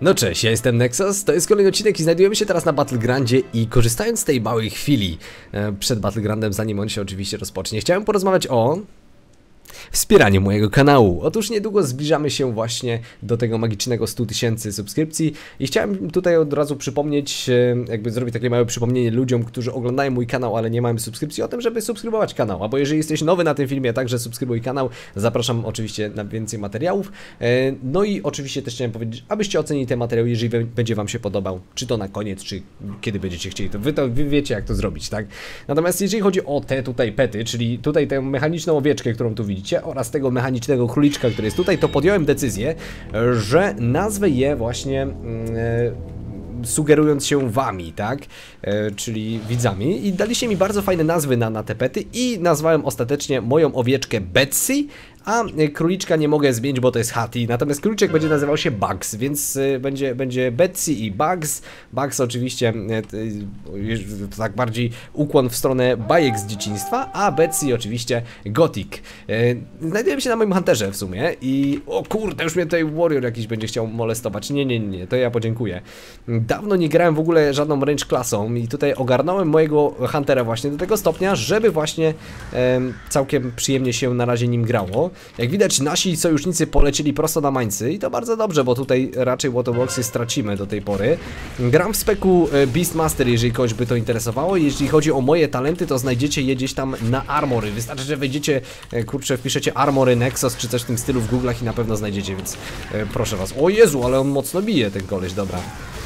No cześć, ja jestem Nexus, to jest kolejny odcinek i znajdujemy się teraz na Battlegrandzie i korzystając z tej małej chwili e, przed Battlegroundem, zanim on się oczywiście rozpocznie, chciałem porozmawiać o wspieraniu mojego kanału. Otóż niedługo zbliżamy się właśnie do tego magicznego 100 tysięcy subskrypcji i chciałem tutaj od razu przypomnieć, e, jakby zrobić takie małe przypomnienie ludziom, którzy oglądają mój kanał, ale nie mają subskrypcji, o tym, żeby subskrybować kanał. Albo jeżeli jesteś nowy na tym filmie, także subskrybuj kanał. Zapraszam oczywiście na więcej materiałów. E, No i oczywiście też chciałem powiedzieć, abyście ocenili ten materiał, jeżeli będzie Wam się podobał, czy to na koniec, czy kiedy będziecie chcieli, to Wy, to wy wiecie jak to zrobić, tak? Natomiast jeżeli chodzi o te tutaj pety, czyli tutaj tę mechaniczną owieczkę, którą tu widzicie oraz tego mechanicznego króliczka, który jest tutaj, to podjąłem decyzję, że nazwę je właśnie e, sugerując się wami, tak? E, czyli widzami. I daliście mi bardzo fajne nazwy na, na te pety i nazwałem ostatecznie moją owieczkę Betsy, a e, króliczka nie mogę zmienić, bo to jest Hattie. Natomiast króliczek będzie nazywał się Bugs, więc e, będzie, będzie Betsy i Bugs. Bugs oczywiście e, tak bardziej ukłon w stronę bajek z dzieciństwa, a Betsy oczywiście Gothic. Znajdujemy się na moim Hunterze w sumie i o kurde, już mnie tutaj Warrior jakiś będzie chciał molestować. Nie, nie, nie, to ja podziękuję. Dawno nie grałem w ogóle żadną range klasą i tutaj ogarnąłem mojego Huntera właśnie do tego stopnia, żeby właśnie em, całkiem przyjemnie się na razie nim grało. Jak widać nasi sojusznicy polecieli prosto na mańcy i to bardzo dobrze, bo tutaj raczej Waterworksy stracimy do tej pory. Gram w speku e, Beastmaster, jeżeli kogoś by to interesowało. Jeśli chodzi o moje talenty, to znajdziecie je gdzieś tam na Armory. Wystarczy, że wejdziecie, e, kurczę, wpiszecie Armory Nexus czy coś w tym stylu w Google'ach i na pewno znajdziecie, więc e, proszę was. O Jezu, ale on mocno bije ten koleś, dobra.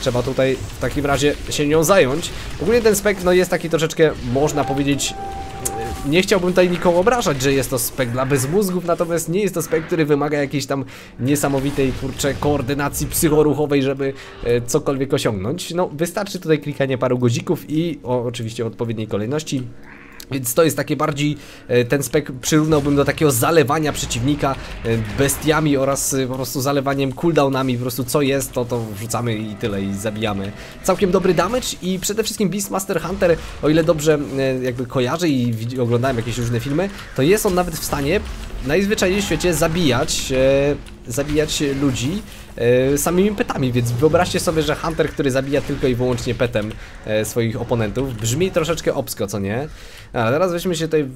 Trzeba tutaj w takim razie się nią zająć. Ogólnie ten spek no jest taki troszeczkę, można powiedzieć, nie chciałbym tutaj nikogo obrażać, że jest to spek dla bezmózgów, natomiast nie jest to spek, który wymaga jakiejś tam niesamowitej, kurczę, koordynacji psychoruchowej, żeby e, cokolwiek osiągnąć. No, wystarczy tutaj klikanie paru guzików i o, oczywiście odpowiedniej kolejności. Więc to jest takie bardziej, e, ten spek przyrównałbym do takiego zalewania przeciwnika e, bestiami oraz e, po prostu zalewaniem cooldownami, po prostu co jest, to to wrzucamy i tyle i zabijamy. Całkiem dobry damage i przede wszystkim Beastmaster Hunter, o ile dobrze jakby kojarzę i oglądałem jakieś różne filmy, to jest on nawet w stanie najzwyczajniej w świecie zabijać, zabijać ludzi e, samymi petami, więc wyobraźcie sobie, że Hunter, który zabija tylko i wyłącznie petem e, swoich oponentów, brzmi troszeczkę obsko, co nie? A teraz weźmy się tutaj,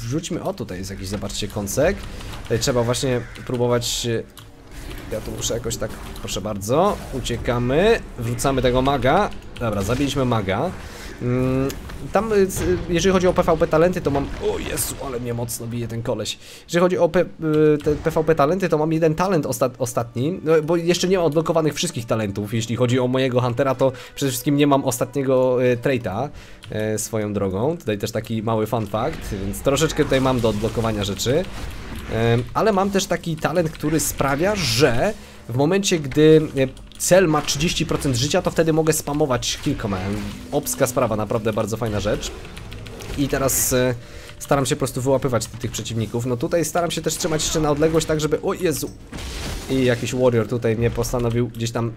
wrzućmy, o tutaj jest jakiś, zobaczcie, kąsek. Tutaj trzeba właśnie próbować, e, ja tu muszę jakoś tak, proszę bardzo, uciekamy, wrzucamy tego maga, dobra, zabiliśmy maga. Mm, Tam, y, c- jeżeli chodzi o PvP talenty, to mam. O Jezu, ale mnie mocno bije ten koleś. Jeżeli chodzi o P, y, PvP talenty, to mam jeden talent osta ostatni, no, bo jeszcze nie mam odblokowanych wszystkich talentów. Jeśli chodzi o mojego Huntera, to przede wszystkim nie mam ostatniego y, traita y, swoją drogą. Tutaj też taki mały fun fact, więc troszeczkę tutaj mam do odblokowania rzeczy. Ale mam też taki talent, który sprawia, że w momencie, gdy e, cel ma 30% życia, to wtedy mogę spamować kill command. Obska sprawa, naprawdę bardzo fajna rzecz. I teraz e, staram się po prostu wyłapywać tych przeciwników. No tutaj staram się też trzymać jeszcze na odległość, tak żeby... O Jezu! I jakiś warrior tutaj mnie postanowił gdzieś tam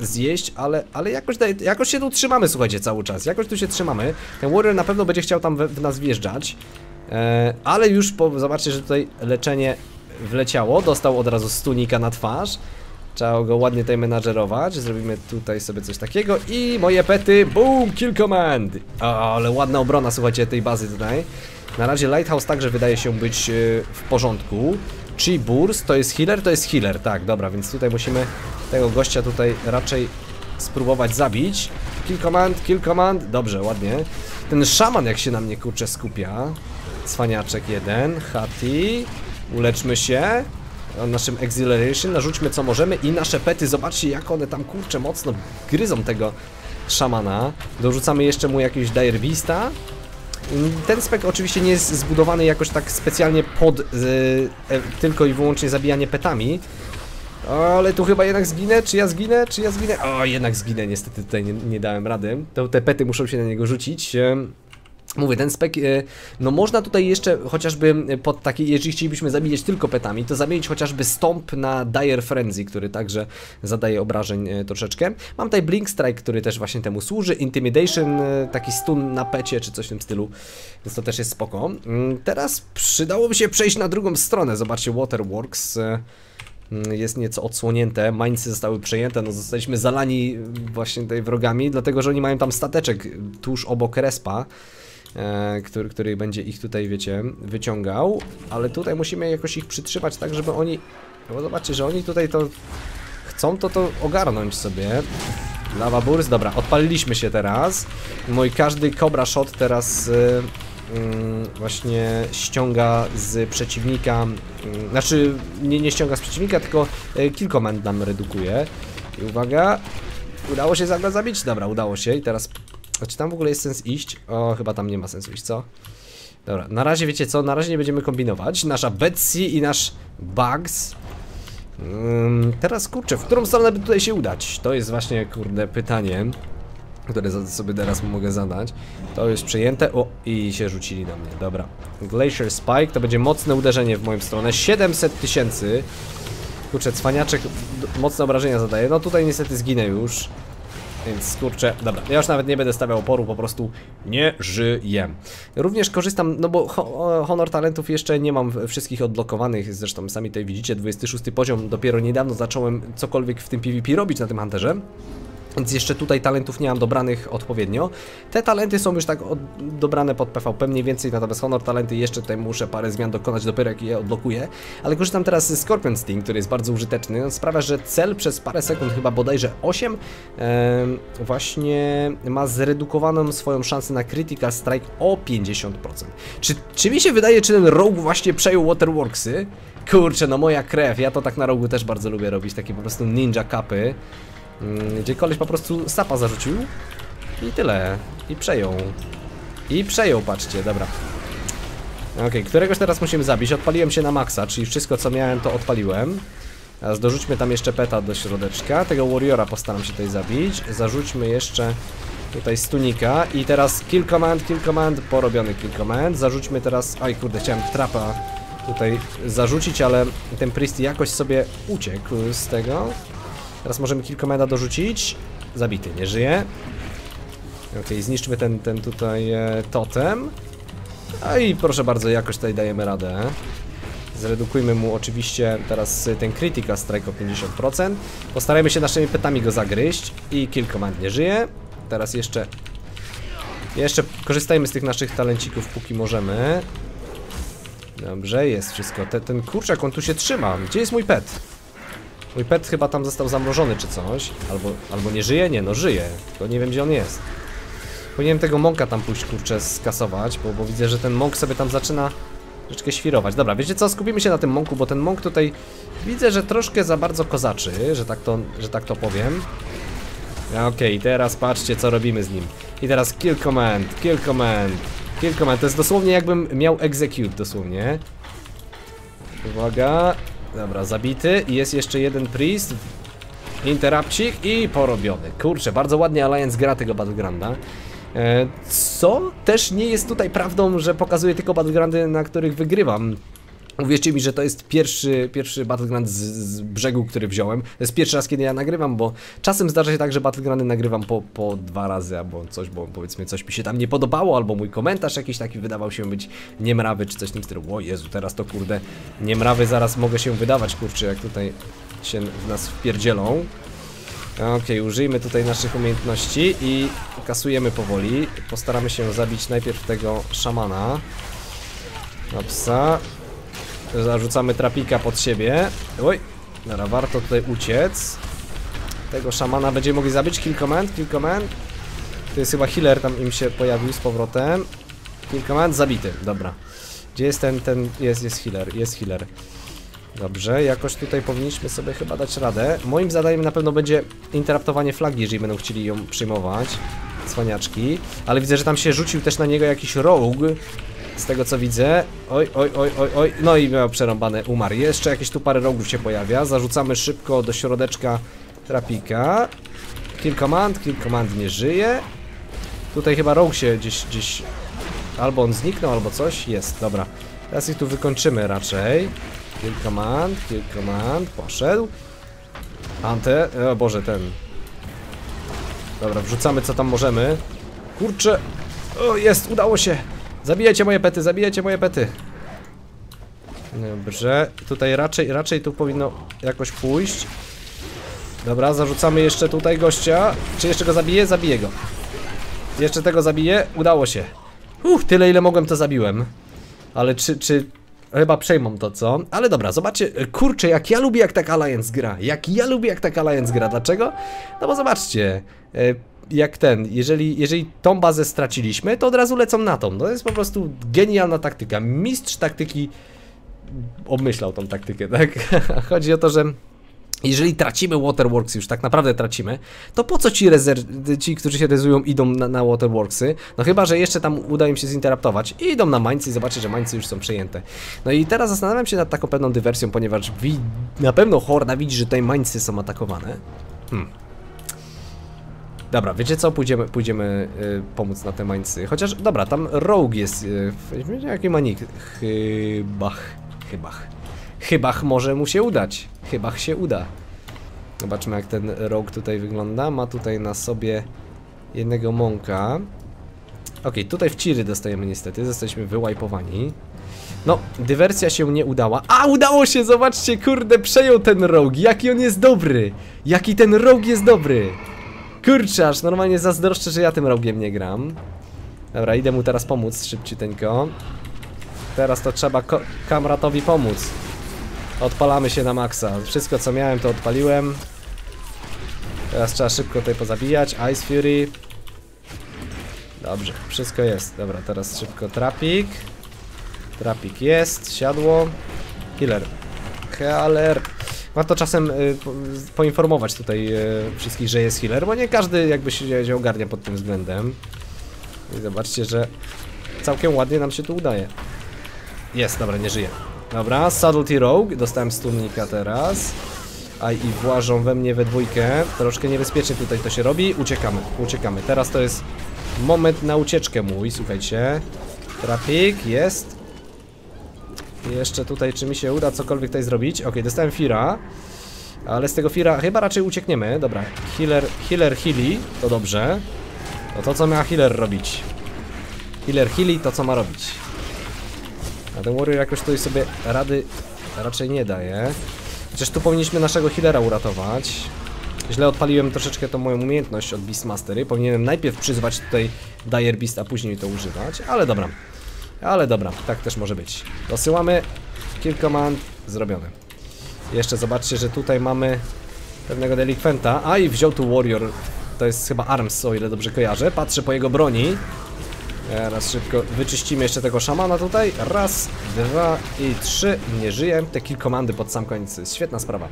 zjeść, ale, ale jakoś, daje, jakoś się tu trzymamy, słuchajcie, cały czas. Jakoś tu się trzymamy. Ten warrior na pewno będzie chciał tam w, w nas wjeżdżać. E, ale już po, zobaczcie, że tutaj leczenie wleciało. Dostał od razu stunika na twarz. Trzeba go ładnie tutaj menadżerować. Zrobimy tutaj sobie coś takiego i moje pety, boom, kill command. O, ale ładna obrona, słuchajcie, tej bazy tutaj. Na razie Lighthouse także wydaje się być e, w porządku. Chi Burst to jest healer, to jest healer, tak, dobra, więc tutaj musimy tego gościa tutaj raczej spróbować zabić. Kill command, kill command, dobrze, ładnie. Ten szaman jak się na mnie kurczę skupia. Cwaniaczek jeden, Hati, uleczmy się. Naszym Exhilaration, narzućmy co możemy i nasze pety, zobaczcie jak one tam kurczę mocno gryzą tego szamana. Dorzucamy jeszcze mu jakiegoś Dire. Ten spek oczywiście nie jest zbudowany jakoś tak specjalnie pod y, e, tylko i wyłącznie zabijanie petami. Ale tu chyba jednak zginę, czy ja zginę, czy ja zginę? O, jednak zginę, niestety tutaj nie, nie dałem rady. To te pety muszą się na niego rzucić. Mówię, ten spek, e, no można tutaj jeszcze chociażby pod taki, jeżeli chcielibyśmy zabijać tylko petami, to zamienić chociażby stąp na Dire Frenzy, który także zadaje obrażeń e, troszeczkę. Mam tutaj Blink Strike, który też właśnie temu służy, Intimidation, e, taki stun na pecie, czy coś w tym stylu, więc to też jest spoko. Mm, Teraz przydałoby się przejść na drugą stronę, zobaczcie, Waterworks. mm, jest nieco odsłonięte, mańcy zostały przejęte, no zostaliśmy zalani właśnie tutaj wrogami, dlatego że oni mają tam stateczek tuż obok respa, który, który będzie ich tutaj, wiecie, wyciągał, ale tutaj musimy jakoś ich przytrzymać tak, żeby oni, bo zobaczcie, że oni tutaj to chcą to to ogarnąć sobie. Lava Burst, dobra, odpaliliśmy się teraz. Mój każdy Cobra Shot teraz y, mm, właśnie ściąga z przeciwnika, y, znaczy nie, nie ściąga z przeciwnika, tylko y, kill command nam redukuje. I uwaga, udało się zagra zabić? Dobra, udało się i teraz, a czy tam w ogóle jest sens iść? O, chyba tam nie ma sensu iść, co? Dobra, na razie wiecie co, na razie nie będziemy kombinować. Nasza Betsy i nasz Bugs Ym, teraz kurczę, w którą stronę by tutaj się udać? To jest właśnie, kurde, pytanie, które sobie teraz mogę zadać. To jest przejęte, o, i się rzucili na mnie, dobra. Glacier Spike, to będzie mocne uderzenie w moją stronę, 700 tysięcy. Kurczę, cwaniaczek mocne obrażenia zadaje, no tutaj niestety zginę już. Więc kurczę, dobra, ja już nawet nie będę stawiał oporu, po prostu nie żyję. Również korzystam, no bo ho honor talentów jeszcze nie mam wszystkich odblokowanych, zresztą sami tutaj widzicie, 26 poziom, dopiero niedawno zacząłem cokolwiek w tym PvP robić na tym Hunterze. Więc jeszcze tutaj talentów nie mam dobranych odpowiednio. Te talenty są już tak dobrane pod PvP mniej więcej, natomiast Honor talenty jeszcze tutaj muszę parę zmian dokonać dopiero jak je odblokuję. Ale korzystam teraz z Scorpion Sting, który jest bardzo użyteczny. On sprawia, że cel przez parę sekund, chyba bodajże 8, em, właśnie ma zredukowaną swoją szansę na Critical Strike o 50%. Czy, czy mi się wydaje, czy ten Rogue właśnie przejął Waterworksy? Kurczę, no moja krew, ja to tak na rogu też bardzo lubię robić, takie po prostu ninja kapy. Mm, Gdzie koleś po prostu sapa zarzucił i tyle. I przejął. I przejął, patrzcie, dobra. Okej, któregoś teraz musimy zabić. Odpaliłem się na maksa, czyli wszystko co miałem to odpaliłem. Teraz dorzućmy tam jeszcze peta do środeczka. Tego warriora postaram się tutaj zabić. Zarzućmy jeszcze tutaj stunika. I teraz kill command, kill command, porobiony kill command. Zarzućmy teraz... Aj kurde, chciałem trapa tutaj zarzucić, ale ten priest jakoś sobie uciekł z tego. Teraz możemy kill commanda dorzucić. Zabity, nie żyje. Okej, zniszczmy ten, ten tutaj e, totem. A i proszę bardzo, jakoś tutaj dajemy radę. Zredukujmy mu oczywiście teraz y, ten Critical Strike o 50%. Postarajmy się naszymi petami go zagryźć. I kill command nie żyje. Teraz jeszcze... Jeszcze korzystajmy z tych naszych talencików, póki możemy. Dobrze, jest wszystko. Te, ten kurczak, on tu się trzyma. Gdzie jest mój pet? Mój pet chyba tam został zamrożony czy coś. Albo, albo nie żyje? Nie, no żyje. Tylko nie wiem gdzie on jest. Powinienem tego mąka tam pójść, kurczę, skasować, bo, bo widzę, że ten mąk sobie tam zaczyna troszeczkę świrować. Dobra, wiecie co, skupimy się na tym mąku, bo ten mąk tutaj widzę, że troszkę za bardzo kozaczy, że tak to, że tak to powiem. Okej, teraz patrzcie, co robimy z nim. I teraz kill command, kill command, kill command. To jest dosłownie jakbym miał execute, dosłownie. Uwaga. Dobra, zabity. Jest jeszcze jeden priest. Interrupcik i porobiony. Kurczę, bardzo ładnie Alliance gra tego Battlegrounda. E, Co też nie jest tutaj prawdą, że pokazuje tylko Battlegroundy, na których wygrywam. Uwierzcie mi, że to jest pierwszy, pierwszy Battleground z, z brzegu, który wziąłem. To jest pierwszy raz, kiedy ja nagrywam, bo czasem zdarza się tak, że Battlegroundy nagrywam po, po dwa razy, albo coś, bo powiedzmy coś mi się tam nie podobało, albo mój komentarz jakiś taki wydawał się być niemrawy, czy coś w tym stylu. O Jezu, teraz to kurde, niemrawy zaraz mogę się wydawać, kurczę, jak tutaj się w nas wpierdzielą. Okej, użyjmy tutaj naszych umiejętności i kasujemy powoli. Postaramy się zabić najpierw tego szamana. Opsa. Zarzucamy trapika pod siebie. Oj, dobra, warto tutaj uciec. Tego szamana będziemy mogli zabić. Kill command, kill command. To jest chyba healer, tam im się pojawił z powrotem. Kill command, zabity, dobra. Gdzie jest ten, ten, jest, jest healer, jest healer. Dobrze, jakoś tutaj powinniśmy sobie chyba dać radę. Moim zadaniem na pewno będzie interruptowanie flagi, jeżeli będą chcieli ją przyjmować. Cwaniaczki. Ale widzę, że tam się rzucił też na niego jakiś rogue. Z tego co widzę. Oj, oj, oj, oj, oj. No i miał przerąbane, umarł. Jeszcze jakieś tu parę rogów się pojawia. Zarzucamy szybko do środeczka trapika. Kill command nie żyje. Tutaj chyba rogue się gdzieś, gdzieś... Albo on zniknął, albo coś. Jest, dobra. Teraz ich tu wykończymy raczej. Kill command, poszedł. Ante, o Boże, ten. Dobra, wrzucamy co tam możemy. Kurczę. O, jest, udało się. Zabijajcie moje pety, zabijajcie moje pety. Dobrze, tutaj raczej, raczej tu powinno jakoś pójść. Dobra, zarzucamy jeszcze tutaj gościa. Czy jeszcze go zabiję? Zabiję go. Jeszcze tego zabiję? Udało się. Uff, tyle ile mogłem to zabiłem. Ale czy, czy... Chyba przejmą to, co? Ale dobra, zobaczcie, kurczę, jak ja lubię jak tak Alliance gra. Jak ja lubię jak tak Alliance gra. Dlaczego? No bo zobaczcie, e, jak ten, jeżeli, jeżeli tą bazę straciliśmy, to od razu lecą na tą. To jest po prostu genialna taktyka. Mistrz taktyki obmyślał tą taktykę, tak? Chodzi o to, że jeżeli tracimy Waterworks, już tak naprawdę tracimy, to po co ci, ci którzy się rezują, idą na, na Waterworksy? No chyba, że jeszcze tam uda im się zinteraptować i idą na Mańcy i zobaczyć, że Mańcy już są przejęte. No i teraz zastanawiam się nad taką pewną dywersją, ponieważ na pewno Horda widzi, że tutaj Mańcy są atakowane. Hmm. Dobra, wiecie co? Pójdziemy, pójdziemy y, pomóc na te Mańcy. Chociaż, dobra, tam Rogue jest. Y, jaki ma nick? Chybach. Chybach. Chybach może mu się udać. Chybach się uda. Zobaczmy jak ten Rogue tutaj wygląda. Ma tutaj na sobie jednego mąka. Okej, tutaj w Ciry dostajemy niestety. Zostaliśmy wyłajpowani. No, dywersja się nie udała. A, udało się! Zobaczcie, kurde, przejął ten Rogue. Jaki on jest dobry! Jaki ten Rogue jest dobry! Kurczę, aż normalnie zazdroszczę, że ja tym Rogue'iem nie gram. Dobra, idę mu teraz pomóc szybciuteńko. Teraz to trzeba kamratowi pomóc. Odpalamy się na maksa. Wszystko co miałem to odpaliłem. Teraz trzeba szybko tutaj pozabijać. Ice Fury. Dobrze, wszystko jest. Dobra, teraz szybko trapik. Trapik jest, siadło. Killer. Healer. Warto czasem y, po, poinformować tutaj y, wszystkich, że jest healer, bo nie każdy jakby się, się ogarnia pod tym względem. I zobaczcie, że całkiem ładnie nam się tu udaje. Jest, dobra, nie żyje. Dobra, Subtlety Rogue, dostałem stunnika teraz. A i włażą we mnie we dwójkę. Troszkę niebezpiecznie tutaj to się robi. Uciekamy, uciekamy. Teraz to jest moment na ucieczkę mój, słuchajcie. Trapik, jest. Jeszcze tutaj, czy mi się uda cokolwiek tutaj zrobić? Ok, dostałem Fira. Ale z tego Fira chyba raczej uciekniemy. Dobra, healer, healer heali, to dobrze. To to, co ma healer robić. Healer heali, to co ma robić. A ten Warrior jakoś tutaj sobie rady raczej nie daje. Chociaż tu powinniśmy naszego healera uratować. Źle odpaliłem troszeczkę tą moją umiejętność od Beastmastery. Powinienem najpierw przyzwać tutaj Dire Beast, a później to używać. Ale dobra. Ale dobra, tak też może być. Dosyłamy. Kill command zrobione. Jeszcze zobaczcie, że tutaj mamy pewnego delikwenta. A i wziął tu Warrior. To jest chyba Arms, o ile dobrze kojarzę. Patrzę po jego broni. Teraz szybko wyczyścimy jeszcze tego szamana tutaj. Raz, dwa i trzy. Nie żyje. Te kill komandy pod sam koniec. Świetna sprawa.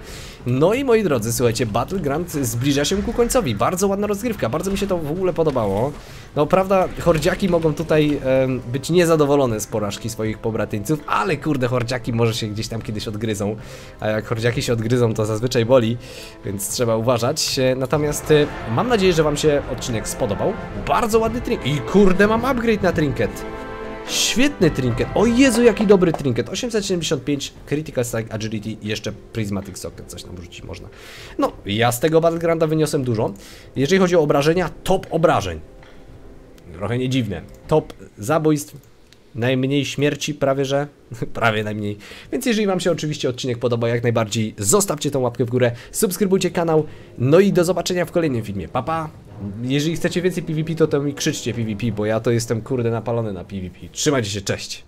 No i moi drodzy, słuchajcie, Battleground zbliża się ku końcowi. Bardzo ładna rozgrywka. Bardzo mi się to w ogóle podobało. No prawda, hordziaki mogą tutaj em, być niezadowolone z porażki swoich pobratyńców, ale kurde, hordziaki może się gdzieś tam kiedyś odgryzą. A jak hordziaki się odgryzą, to zazwyczaj boli, więc trzeba uważać. E, Natomiast e, mam nadzieję, że Wam się odcinek spodobał. Bardzo ładny trinket. I kurde, mam upgrade na trinket. Świetny trinket. O Jezu, jaki dobry trinket. 875 Critical Strike Agility jeszcze Prismatic Socket, coś nam rzucić można. No, ja z tego Battlegrounda wyniosłem dużo. Jeżeli chodzi o obrażenia, top obrażeń. Trochę nie dziwne. Top zabójstw, najmniej śmierci, prawie że. prawie najmniej. Więc jeżeli Wam się oczywiście odcinek podoba, jak najbardziej zostawcie tą łapkę w górę, subskrybujcie kanał. No i do zobaczenia w kolejnym filmie. Papa! Pa. Jeżeli chcecie więcej PvP, to, to mi krzyczcie PvP, bo ja to jestem kurde napalony na PvP. Trzymajcie się, cześć!